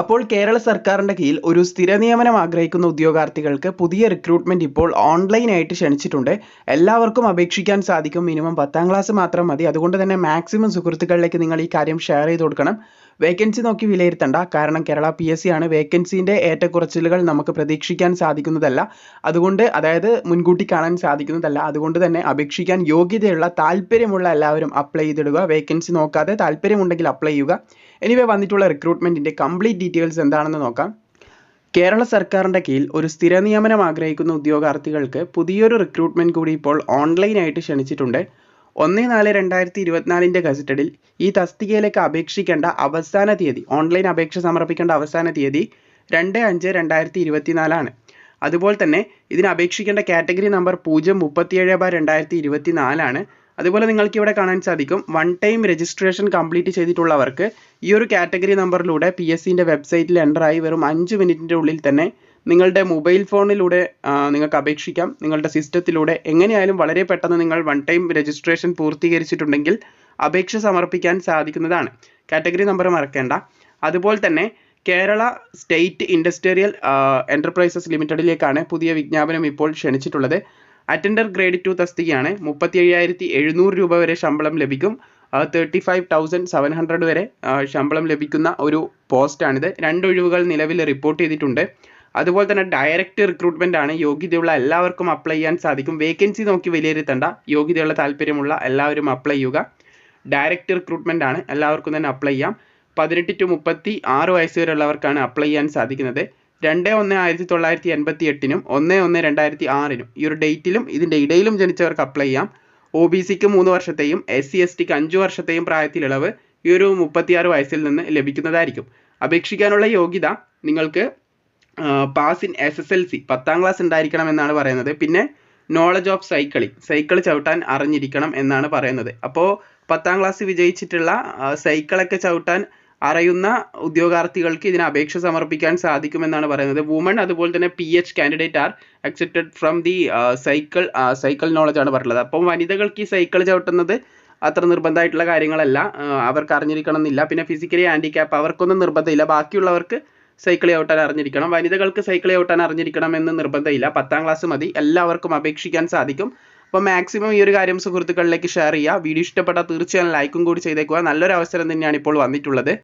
അപ്പോൾ കേരള സർക്കാരിന്റെ കീഴിൽ ഒരു സ്ഥിര നിയമനം ആഗ്രഹിക്കുന്ന ഉദ്യോഗാർത്ഥികൾക്ക് പുതിയ റിക്രൂട്ട്മെന്റ് ഇപ്പോൾ ഓൺലൈനായിട്ട് ക്ഷണിച്ചിട്ടുണ്ട്. എല്ലാവർക്കും അപേക്ഷിക്കാൻ സാധിക്കും. മിനിമം പത്താം ക്ലാസ് മാത്രം മതി. അതുകൊണ്ട് തന്നെ മാക്സിമം സുഹൃത്തുക്കളിലേക്ക് നിങ്ങൾ ഈ കാര്യം ഷെയർ ചെയ്ത് കൊടുക്കണം. വേക്കൻസി നോക്കി വിലയിരുത്തണ്ട. കാരണം കേരള പി എസ് സി ആണ് വേക്കൻസിന്റെ ഏറ്റക്കുറച്ചിലുകൾ നമുക്ക് പ്രതീക്ഷിക്കാൻ സാധിക്കുന്നതല്ല. അതുകൊണ്ട് അതായത് മുൻകൂട്ടി കാണാൻ സാധിക്കുന്നതല്ല. അതുകൊണ്ട് തന്നെ അപേക്ഷിക്കാൻ യോഗ്യതയുള്ള താല്പര്യമുള്ള എല്ലാവരും അപ്ലൈ ചെയ്തിടുക. വേക്കൻസി നോക്കാതെ താല്പര്യമുണ്ടെങ്കിൽ അപ്ലൈ ചെയ്യുക. എനിവേ വന്നിട്ടുള്ള റിക്രൂട്ട്മെന്റിന്റെ കംപ്ലീറ്റ് ഡീറ്റെയിൽസ് എന്താണെന്ന് നോക്കാം. കേരള സർക്കാരിന്റെ കീഴിൽ ഒരു സ്ഥിര നിയമനം ആഗ്രഹിക്കുന്ന ഉദ്യോഗാർത്ഥികൾക്ക് പുതിയൊരു റിക്രൂട്ട്മെന്റ് കൂടി ഇപ്പോൾ ഓൺലൈനായിട്ട് ക്ഷണിച്ചിട്ടുണ്ട്. ഒന്ന് നാല് രണ്ടായിരത്തി ഇരുപത്തിനാലിന്റെ ഗസറ്റഡിൽ ഈ തസ്തികയിലേക്ക് അപേക്ഷിക്കേണ്ട അവസാന തീയതി ഓൺലൈൻ അപേക്ഷ സമർപ്പിക്കേണ്ട അവസാന തീയതി രണ്ട് അഞ്ച് രണ്ടായിരത്തി ഇരുപത്തിനാലാണ് അതുപോലെ തന്നെ ഇതിന് അപേക്ഷിക്കേണ്ട കാറ്റഗറി നമ്പർ പൂജ്യം മുപ്പത്തിയേഴ് ബാർ രണ്ടായിരത്തി ഇരുപത്തി നാലാണ് അതുപോലെ നിങ്ങൾക്ക് ഇവിടെ കാണാൻ സാധിക്കും വൺ ടൈം രജിസ്ട്രേഷൻ കംപ്ലീറ്റ് ചെയ്തിട്ടുള്ളവർക്ക് ഈ ഒരു കാറ്റഗറി നമ്പറിലൂടെ പി എസ് സിന്റെ വെബ്സൈറ്റിൽ എന്റർ ആയി വെറും അഞ്ച് മിനിറ്റിന്റെ ഉള്ളിൽ തന്നെ നിങ്ങളുടെ മൊബൈൽ ഫോണിലൂടെ നിങ്ങൾക്ക് അപേക്ഷിക്കാം. നിങ്ങളുടെ സിസ്റ്റത്തിലൂടെ എങ്ങനെയായാലും വളരെ പെട്ടെന്ന് നിങ്ങൾ വൺ ടൈം രജിസ്ട്രേഷൻ പൂർത്തീകരിച്ചിട്ടുണ്ടെങ്കിൽ അപേക്ഷ സമർപ്പിക്കാൻ സാധിക്കുന്നതാണ്. കാറ്റഗറി നമ്പർ മറക്കേണ്ട. അതുപോലെ തന്നെ കേരള സ്റ്റേറ്റ് ഇൻഡസ്ട്രിയൽ എന്റർപ്രൈസസ് ലിമിറ്റഡിലേക്കാണ് പുതിയ വിജ്ഞാപനം ഇപ്പോൾ ക്ഷണിച്ചിട്ടുള്ളത്. അറ്റൻഡർ ഗ്രേഡ് ടു തസ്തികയാണ്. മുപ്പത്തി അയ്യായിരത്തി എഴുന്നൂറ് രൂപ വരെ ശമ്പളം ലഭിക്കും. Thirty five thousand seven hundred വരെ ശമ്പളം ലഭിക്കുന്ന ഒരു പോസ്റ്റാണിത്. രണ്ട് ഒഴിവുകൾ നിലവിൽ റിപ്പോർട്ട് ചെയ്തിട്ടുണ്ട്. അതുപോലെ തന്നെ ഡയറക്റ്റ് റിക്രൂട്ട്മെന്റ് ആണ്. യോഗ്യതയുള്ള എല്ലാവർക്കും അപ്ലൈ ചെയ്യാൻ സാധിക്കും. വേക്കൻസി നോക്കി വിലയിരുത്തേണ്ട. യോഗ്യതയുള്ള താല്പര്യമുള്ള എല്ലാവരും അപ്ലൈ ചെയ്യുക. ഡയറക്റ്റ് റിക്രൂട്ട്മെന്റ് ആണ്. എല്ലാവർക്കും തന്നെ അപ്ലൈ ചെയ്യാം. പതിനെട്ട് ടു മുപ്പത്തി ആറ് വയസ്സ് വരെയുള്ളവർക്കാണ് അപ്ലൈ ചെയ്യാൻ സാധിക്കുന്നത്. രണ്ട് ഒന്ന് ആയിരത്തി തൊള്ളായിരത്തി എൺപത്തി എട്ടിനും ഒന്ന് ഒന്ന് രണ്ടായിരത്തി ആറിനും ഈ ഒരു ഡേറ്റിലും ഇതിന്റെ ഇടയിലും ജനിച്ചവർക്ക് അപ്ലൈ ചെയ്യാം. ഒ ബി സിക്ക് മൂന്ന് വർഷത്തെയും എസ് സി എസ് ടിക്ക് അഞ്ച് വർഷത്തെയും പ്രായത്തിൽ ഇളവ് ഈ ഒരു മുപ്പത്തിയാറ് വയസ്സിൽ നിന്ന് ലഭിക്കുന്നതായിരിക്കും. അപേക്ഷിക്കാനുള്ള യോഗ്യത നിങ്ങൾക്ക് pass in S S L C പത്താം ക്ലാസ് ഉണ്ടായിരിക്കണം എന്നാണ് പറയുന്നത്. പിന്നെ നോളജ് ഓഫ് സൈക്കിളിംഗ് സൈക്കിൾ ചവിട്ടാൻ അറിഞ്ഞിരിക്കണം എന്നാണ് പറയുന്നത്. അപ്പോൾ പത്താം ക്ലാസ് വിജയിച്ചിട്ടുള്ള സൈക്കിളൊക്കെ ചവിട്ടാൻ അറിയുന്ന ഉദ്യോഗാർത്ഥികൾക്ക് ഇതിന് അപേക്ഷ സമർപ്പിക്കാൻ സാധിക്കുമെന്നാണ് പറയുന്നത്. വുമൺ അതുപോലെ തന്നെ P H candidate are accepted from the cycle cycle knowledge ആണ് പറഞ്ഞത് അപ്പം വനിതകൾക്ക് ഈ സൈക്കിൾ ചവിട്ടുന്നത് അത്ര നിർബന്ധമായിട്ടുള്ള കാര്യങ്ങളല്ല. അവർക്ക് അറിഞ്ഞിരിക്കണം എന്നില്ല പിന്നെ ഫിസിക്കലി ഹാൻഡിക്യാപ്പ് അവർക്കൊന്നും നിർബന്ധമില്ല. ബാക്കിയുള്ളവർക്ക് സൈക്കിൾ ചവിട്ടാൻ അറിഞ്ഞിരിക്കണം. വനിതകൾക്ക് സൈക്കിൾ ചവിട്ടാൻ അറിഞ്ഞിരിക്കണം എന്ന് നിർബന്ധമില്ല. പത്താം ക്ലാസ് മതി. എല്ലാവർക്കും അപേക്ഷിക്കാൻ സാധിക്കും. അപ്പോൾ മാക്സിമം ഈ ഒരു കാര്യം സുഹൃത്തുക്കളിലേക്ക് ഷെയർ ചെയ്യുക. വീഡിയോ ഇഷ്ടപ്പെട്ടാൽ തീർച്ചയായും ലൈക്കും കൂടി ചെയ്തേക്കുക. നല്ലൊരു അവസരം തന്നെയാണ് ഇപ്പോൾ വന്നിട്ടുള്ളത്.